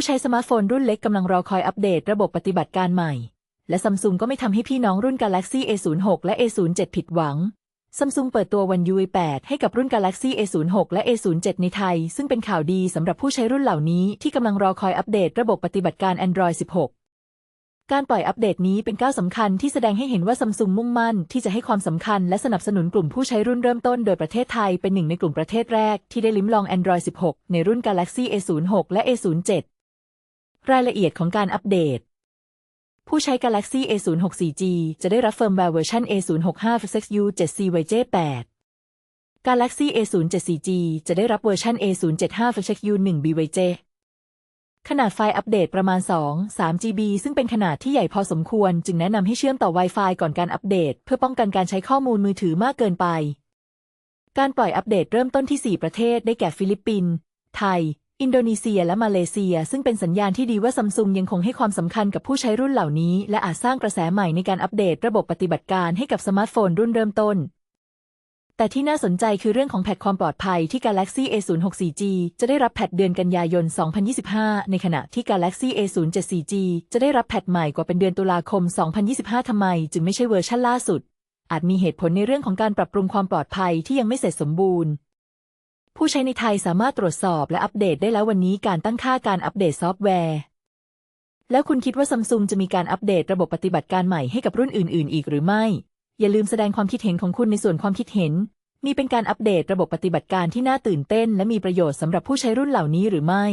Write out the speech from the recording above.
ผู้ใช้สมาร์ทโฟนรุ่นเล็กกำลังรอคอยอัปเดตระบบปฏิบัติการใหม่ และซัมซุงก็ไม่ทำให้พี่น้องรุ่น Galaxy A06 และ A07 ผิดหวังซัมซุงเปิดตัววัน UI8 ให้กับรุ่น Galaxy A06 และ A07 ในไทย ซึ่งเป็นข่าวดีสำหรับผู้ใช้รุ่นเหล่านี้ที่กำลังรอคอยอัปเดตระบบปฏิบัติการ Android 16 การปล่อยอัปเดตนี้เป็นก้าวสำคัญที่แสดงให้เห็นว่าซัมซุงมุ่งมั่นที่จะให้ความสำคัญและสนับสนุนกลุ่มผู้ใช้รุ่นเริ่มต้น โดยประเทศไทยเป็นหนึ่งในกลุ่มประเทศแรกที่ได้ลิ้มลอง Android 16 ในรุ่น Galaxy A06 และ A07 รายละเอียดของการอัปเดต ผู้ใช้ Galaxy A06 4G จะได้รับเฟิร์มแวร์เวอร์ชัน A065 FXU 7 CYJ 8 Galaxy A07 4G จะได้รับเวอร์ชัน A075 FXU 1 BYJ ขนาดไฟล์อัปเดตประมาณ 2-3 GB ซึ่งเป็นขนาดที่ใหญ่พอสมควร จึงแนะนำให้เชื่อมต่อ Wi-Fi ก่อนการอัปเดต เพื่อป้องกันการใช้ข้อมูลมือถือมากเกินไป การปล่อยอัปเดตเริ่มต้นที่ 4 ประเทศได้แก่ฟิลิปปินส์ ไทย อินโดนีเซียและมาเลเซีย ซึ่งเป็นสัญญาณที่ดีว่าซัมซุงยังคงให้ความสำคัญกับผู้ใช้รุ่นเหล่านี้ และอาจสร้างกระแสใหม่ในการอัปเดตระบบปฏิบัติการให้กับสมาร์ทโฟนรุ่นเริ่มต้น แต่ที่น่าสนใจคือเรื่องของแพทความปลอดภัยที่ Galaxy A06 4G จะได้รับแพทเดือนกันยายน 2025 ในขณะที่ Galaxy A07 4G จะได้รับแพทใหม่กว่าเป็นเดือนตุลาคม 2025 ทำไม จึงไม่ใช่เวอร์ชันล่าสุด อาจมีเหตุผลในเรื่องของการปรับปรุงความปลอดภัยที่ยังไม่เสร็จสมบูรณ์ ผู้ใช้ในไทยสามารถตรวจสอบและอัปเดตได้แล้ววันนี้การตั้งค่าการอัปเดตซอฟต์แวร์ แล้วคุณคิดว่าซัมซุงจะมีการอัปเดตระบบปฏิบัติการใหม่ให้กับรุ่นอื่น ๆ อีกหรือไม่ อย่าลืมแสดงความคิดเห็นของคุณในส่วนความคิดเห็น มีเป็นการอัปเดตระบบปฏิบัติการที่น่าตื่นเต้น และมีประโยชน์สำหรับผู้ใช้รุ่นเหล่านี้หรือไม่